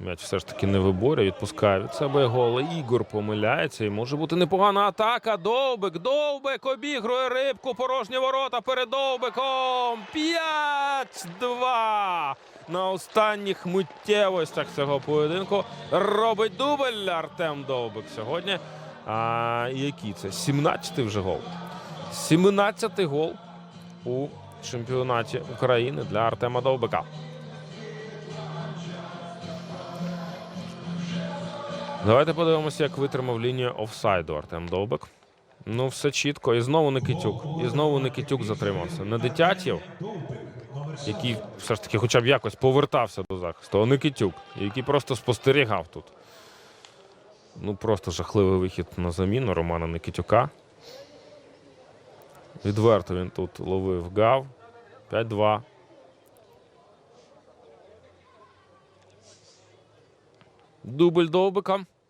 М'яч все ж таки не виборює, відпускає від себе гол. Ігор помиляється і може бути непогана атака. Довбик, Довбик обігрує рибку, порожні ворота перед Довбиком. 5-2 на останніх миттєвостях цього поєдинку. Робить дубль Артем Довбик сьогодні. А який це? 17-й вже гол. 17-й гол у чемпіонаті України для Артема Довбика. Давайте подивимося, як витримав лінію офсайду Артем Довбик. Ну, все чітко. І знову Никитюк. І знову Никитюк затримався. Не Дитятєв, який все ж таки хоча б якось повертався до захисту, а Никитюк, який просто спостерігав тут. Ну, просто жахливий вихід на заміну Романа Никитюка. Відверто він тут ловив гав. 5-2. Дубль Довбика.